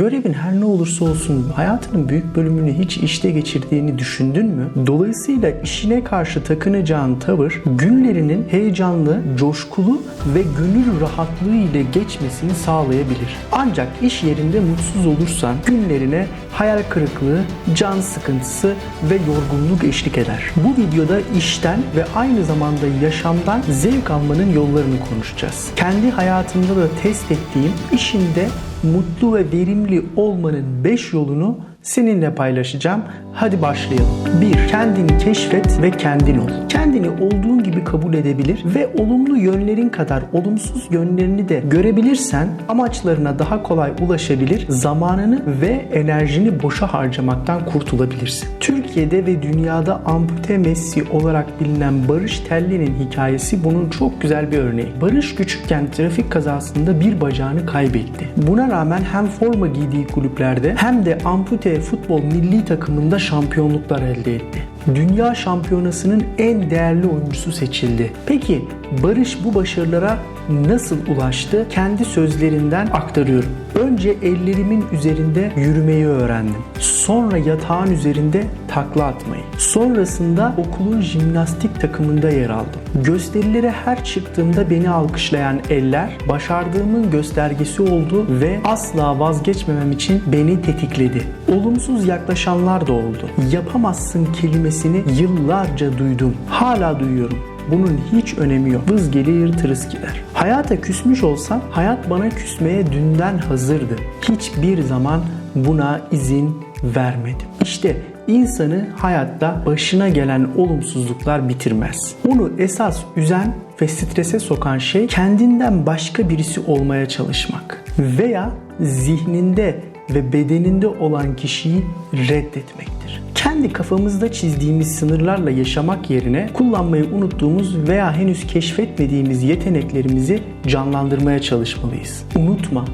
Görevin her ne olursa olsun hayatının büyük bölümünü hiç işte geçirdiğini düşündün mü? Dolayısıyla işine karşı takınacağın tavır günlerinin heyecanlı, coşkulu ve gönül rahatlığı ile geçmesini sağlayabilir. Ancak iş yerinde mutsuz olursan günlerine hayal kırıklığı, can sıkıntısı ve yorgunluk eşlik eder. Bu videoda işten ve aynı zamanda yaşamdan zevk almanın yollarını konuşacağız. Kendi hayatımda da test ettiğim işinde mutlu ve verimli olmanın 5 yolunu seninle paylaşacağım. Hadi başlayalım. 1. Kendini keşfet ve kendin ol. Kendini olduğun gibi kabul edebilir ve olumlu yönlerin kadar olumsuz yönlerini de görebilirsen amaçlarına daha kolay ulaşabilir, zamanını ve enerjini boşa harcamaktan kurtulabilirsin. Türkiye'de ve dünyada ampute Messi olarak bilinen Barış Telli'nin hikayesi bunun çok güzel bir örneği. Barış küçükken trafik kazasında bir bacağını kaybetti. Buna rağmen hem forma giydiği kulüplerde hem de ampute futbol milli takımında şampiyonluklar elde etti. Dünya şampiyonasının en değerli oyuncusu seçildi. Peki Barış bu başarılara nasıl ulaştı? Kendi sözlerinden aktarıyorum. Önce ellerimin üzerinde yürümeyi öğrendim. Sonra yatağın üzerinde takla atmayı. Sonrasında okulun jimnastik takımında yer aldım. Gösterilere her çıktığımda beni alkışlayan eller başardığımın göstergesi oldu ve asla vazgeçmemem için beni tetikledi. Olumsuz yaklaşanlar da oldu. Yapamazsın kelimesini yıllarca duydum. Hala duyuyorum. Bunun hiç önemi yok. Vız gelir tırıs gider. Hayata küsmüş olsam hayat bana küsmeye dünden hazırdı. Hiçbir zaman buna izin vermedim. İşte insanı hayatta başına gelen olumsuzluklar bitirmez. Onu esas üzen ve strese sokan şey kendinden başka birisi olmaya çalışmak veya zihninde ve bedeninde olan kişiyi reddetmektir. Kendi kafamızda çizdiğimiz sınırlarla yaşamak yerine kullanmayı unuttuğumuz veya henüz keşfetmediğimiz yeteneklerimizi canlandırmaya çalışmalıyız. Unutma,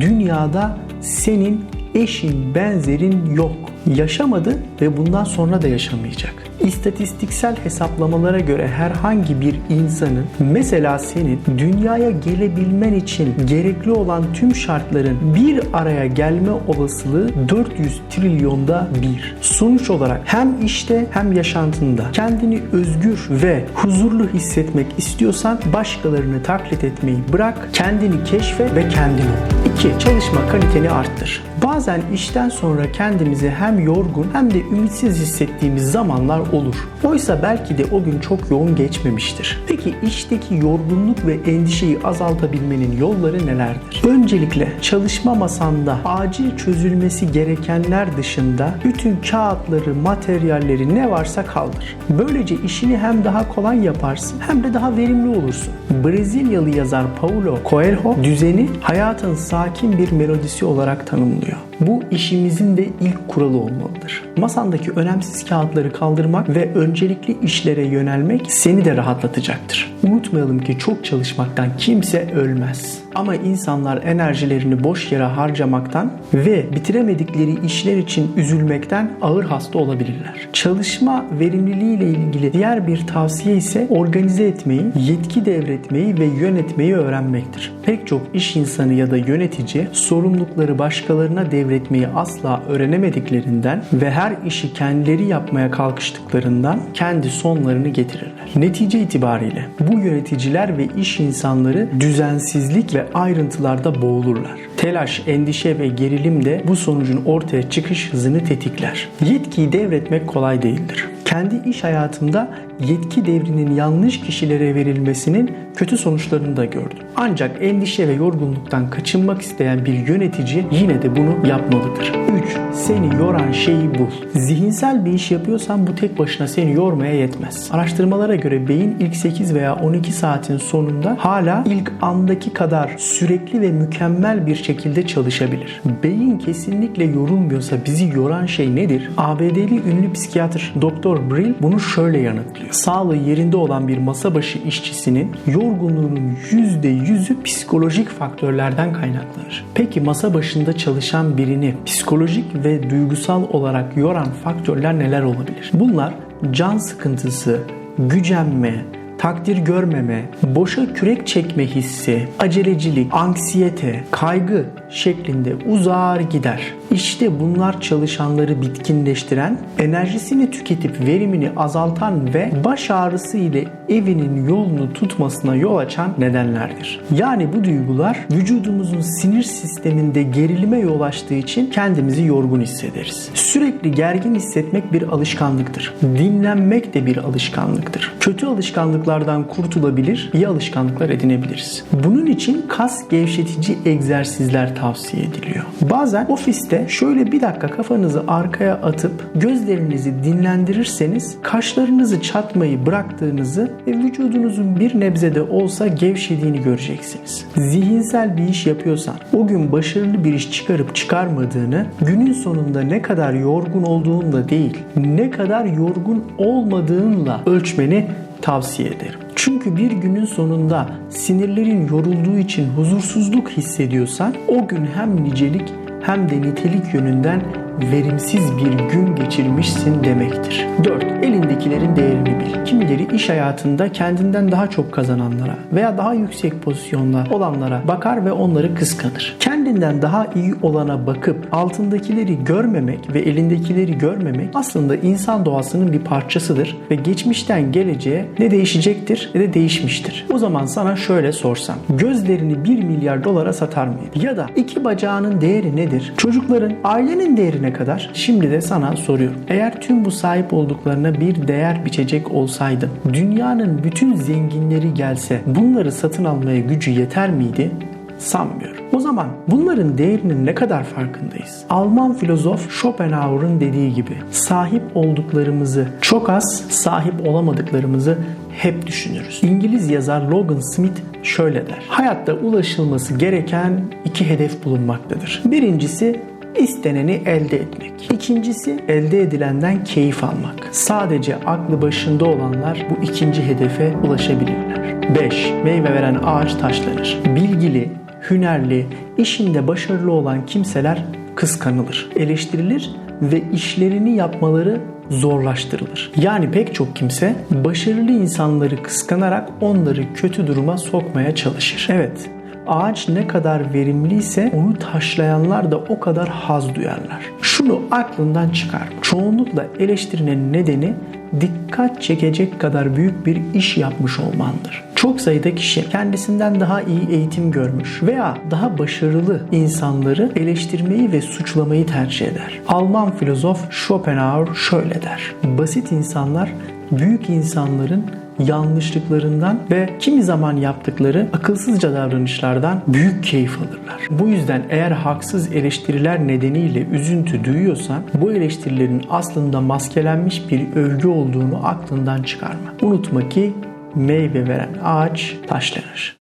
dünyada senin eşin, benzerin yok. Yaşamadı ve bundan sonra da yaşamayacak. İstatistiksel hesaplamalara göre herhangi bir insanın mesela senin dünyaya gelebilmen için gerekli olan tüm şartların bir araya gelme olasılığı 400 trilyonda bir. Sonuç olarak hem işte hem yaşantında kendini özgür ve huzurlu hissetmek istiyorsan başkalarını taklit etmeyi bırak, kendini keşfet ve kendin ol. 2. Çalışma kaliteni arttır. Bazen işten sonra kendimizi hem yorgun hem de ümitsiz hissettiğimiz zamanlar olur. Oysa belki de o gün çok yoğun geçmemiştir. Peki işteki yorgunluk ve endişeyi azaltabilmenin yolları nelerdir? Öncelikle çalışma masanda acil çözülmesi gerekenler dışında bütün kağıtları, materyalleri ne varsa kaldır. Böylece işini hem daha kolay yaparsın hem de daha verimli olursun. Brezilyalı yazar Paulo Coelho düzeni hayatın sakin bir melodisi olarak tanımlıyor. Bu işimizin de ilk kuralı olmalıdır. Masandaki önemsiz kağıtları kaldırmak ve öncelikli işlere yönelmek seni de rahatlatacaktır. Unutmayalım ki çok çalışmaktan kimse ölmez. Ama insanlar enerjilerini boş yere harcamaktan ve bitiremedikleri işler için üzülmekten ağır hasta olabilirler. Çalışma verimliliği ile ilgili diğer bir tavsiye ise organize etmeyi, yetki devretmeyi ve yönetmeyi öğrenmektir. Pek çok iş insanı ya da yönetici sorumlulukları başkalarına devretmeyi asla öğrenemediklerinden ve her işi kendileri yapmaya kalkıştıklarından kendi sonlarını getirirler. Netice itibariyle bu yöneticiler ve iş insanları düzensizlik ve ayrıntılarda boğulurlar. Telaş, endişe ve gerilim de bu sonucun ortaya çıkış hızını tetikler. Yetkiyi devretmek kolay değildir. Kendi iş hayatımda yetki devrinin yanlış kişilere verilmesinin kötü sonuçlarını da gördüm. Ancak endişe ve yorgunluktan kaçınmak isteyen bir yönetici yine de bunu yapmalıdır. 3. Seni yoran şeyi bul. Zihinsel bir iş yapıyorsan bu tek başına seni yormaya yetmez. Araştırmalara göre beyin ilk 8 veya 12 saatin sonunda hala ilk andaki kadar sürekli ve mükemmel bir şekilde çalışabilir. Beyin kesinlikle yorulmuyorsa bizi yoran şey nedir? ABD'li ünlü psikiyatr Dr. Brill bunu şöyle yanıtlıyor. Sağlığı yerinde olan bir masa başı işçisinin yorgunluğunun %100'ü psikolojik faktörlerden kaynaklanır. Peki masa başında çalışan birini psikolojik ve duygusal olarak yoran faktörler neler olabilir? Bunlar can sıkıntısı, gücenme, takdir görmeme, boşa kürek çekme hissi, acelecilik, anksiyete, kaygı, şeklinde uzar gider. İşte bunlar çalışanları bitkinleştiren, enerjisini tüketip verimini azaltan ve baş ağrısı ile evinin yolunu tutmasına yol açan nedenlerdir. Yani bu duygular vücudumuzun sinir sisteminde gerilime yol açtığı için kendimizi yorgun hissederiz. Sürekli gergin hissetmek bir alışkanlıktır. Dinlenmek de bir alışkanlıktır. Kötü alışkanlıklardan kurtulabilir, iyi alışkanlıklar edinebiliriz. Bunun için kas gevşetici egzersizler tavsiye ediliyor. Bazen ofiste şöyle bir dakika kafanızı arkaya atıp gözlerinizi dinlendirirseniz kaşlarınızı çatmayı bıraktığınızı ve vücudunuzun bir nebzede olsa gevşediğini göreceksiniz. Zihinsel bir iş yapıyorsan o gün başarılı bir iş çıkarıp çıkarmadığını günün sonunda ne kadar yorgun olduğunla değil ne kadar yorgun olmadığınla ölçmeni tavsiye ederim. Çünkü bir günün sonunda sinirlerin yorulduğu için huzursuzluk hissediyorsan o gün hem nicelik hem de nitelik yönünden verimsiz bir gün geçirmişsin demektir. 4. Elindekilerin değerini bil. Kimileri iş hayatında kendinden daha çok kazananlara veya daha yüksek pozisyonda olanlara bakar ve onları kıskanır. Kendinden daha iyi olana bakıp altındakileri görmemek ve elindekileri görmemek aslında insan doğasının bir parçasıdır ve geçmişten geleceğe ne değişecektir ne de değişmiştir. O zaman sana şöyle sorsam. Gözlerini 1 milyar dolara satar mıydın? Ya da iki bacağının değeri nedir? Çocukların, ailenin değeri ne kadar? Şimdi de sana soruyorum. Eğer tüm bu sahip olduklarına bir değer biçecek olsaydın, dünyanın bütün zenginleri gelse bunları satın almaya gücü yeter miydi? Sanmıyorum. O zaman bunların değerinin ne kadar farkındayız? Alman filozof Schopenhauer'ın dediği gibi sahip olduklarımızı çok az, sahip olamadıklarımızı hep düşünürüz. İngiliz yazar Logan Smith şöyle der. Hayatta ulaşılması gereken iki hedef bulunmaktadır. Birincisi isteneni elde etmek. İkincisi elde edilenden keyif almak. Sadece aklı başında olanlar bu ikinci hedefe ulaşabilirler. 5. Meyve veren ağaç taşlanır. Bilgili, hünerli, işinde başarılı olan kimseler kıskanılır, eleştirilir ve işlerini yapmaları zorlaştırılır. Yani pek çok kimse başarılı insanları kıskanarak onları kötü duruma sokmaya çalışır. Evet, ağaç ne kadar verimliyse onu taşlayanlar da o kadar haz duyarlar. Şunu aklından çıkar. Çoğunlukla eleştirinin nedeni dikkat çekecek kadar büyük bir iş yapmış olmandır. Çok sayıda kişi kendisinden daha iyi eğitim görmüş veya daha başarılı insanları eleştirmeyi ve suçlamayı tercih eder. Alman filozof Schopenhauer şöyle der. Basit insanlar büyük insanların yanlışlıklarından ve kimi zaman yaptıkları akılsızca davranışlardan büyük keyif alırlar. Bu yüzden eğer haksız eleştiriler nedeniyle üzüntü duyuyorsan bu eleştirilerin aslında maskelenmiş bir övgü olduğunu aklından çıkarma. Unutma ki meyve veren ağaç taşlanır.